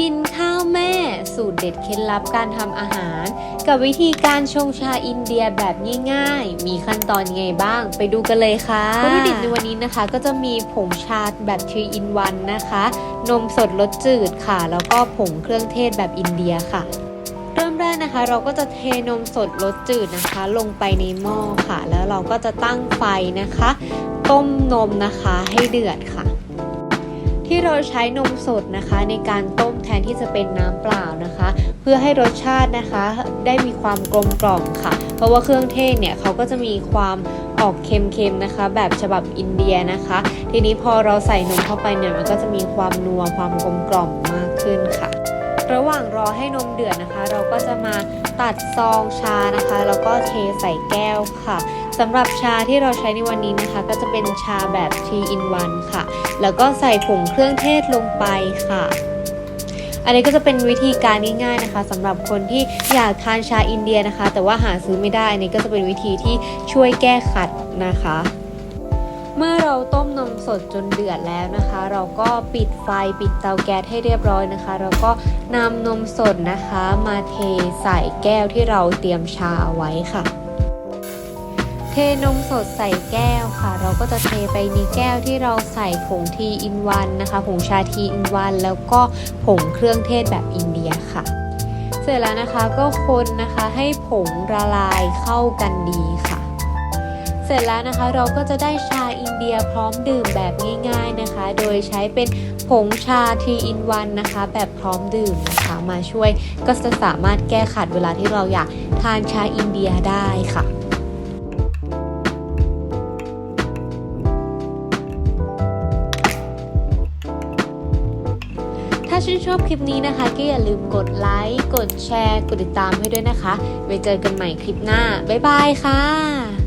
กินข้าวแม่ สูตรเด็ดเคล็ดลับการทำอาหาร กับวิธีการชงชาอินเดียแบบง่ายๆ มีขั้นตอนยังไงบ้าง ไปดูกันเลยค่ะวัตถุดิบในวันนี้นะคะ ก็จะมีผงชาแบบ3 in 1นะคะ นมสดรสจืดค่ะ แล้วก็ผงเครื่องเทศแบบอินเดียค่ะเริ่มแรกนะคะเราก็จะเทนมสดรสจืดนะคะ ลงไปในหม้อค่ะ แล้วเราก็จะตั้งไฟนะคะ ต้มนมนะคะให้เดือดค่ะ ที่เราใช้นมสดนะคะ ในการต้มแทนที่จะเป็นน้ำเปล่านะคะ เพื่อให้รสชาตินะคะ ได้มีความกลมกล่อมค่ะ เพราะว่าเครื่องเทศเนี่ยเขาก็จะมีความออกเค็มๆนะคะ แบบฉบับอินเดียนะคะ ทีนี้พอเราใส่นมเข้าไปเนี่ยมันก็จะมีความนัวความกลมกล่อมมากขึ้นค่ะ ระหว่างรอให้นมเดือดนะคะ เราก็จะมา ตัดซองชานะคะ แล้วก็เทใส่แก้วค่ะสำหรับชาที่เราใช้ในวันนี้นะคะ ก็จะเป็นชาแบบ3 in 1ค่ะ แล้วก็ใส่ผงเครื่องเทศลงไปค่ะ อันนี้ก็จะเป็นวิธีการง่ายๆนะคะสำหรับคนที่อยากทานชาอินเดียนะคะ แต่ว่าหาซื้อไม่ได้อันนี้ก็จะเป็นวิธีที่ช่วยแก้ขัดนะคะ เมื่อเราต้มนมสดจนเดือดแล้วนะคะ เราก็ปิดไฟปิดเตาแก๊สให้เรียบร้อยนะคะแล้วก็นำนมสดนะคะมาเทใส่แก้วที่เราเตรียมชาเอาไว้ค่ะ เทนมสดใส่แก้วค่ะ เราก็จะเทไปในแก้วที่เราใส่ผงทีอินวันนะคะ ผงชาทีอินวัน แล้วก็ผงเครื่องเทศแบบอินเดียค่ะ เสร็จแล้วนะคะก็คนนะคะให้ผงละลายเข้ากันดีค่ะ สร็จแล้วนะคะเราก็จะได้ชาอินเดียพร้อมดื่มแบบง่าย ๆนะคะ โดยใช้เป็นผงชาทีอินวันนะคะ แบบพร้อมดื่มนะคะมาช่วยก็จะสามารถแก้ขัดเวลาที่เราอยากทานชาอินเดียได้ค่ะถ้าชื่นชอบคลิปนี้นะคะ ก็อย่าลืมกดไลค์ กดแชร์ กดติดตามให้ด้วยนะคะ ไว้เจอกันใหม่คลิปหน้า บ๊ายบายค่ะ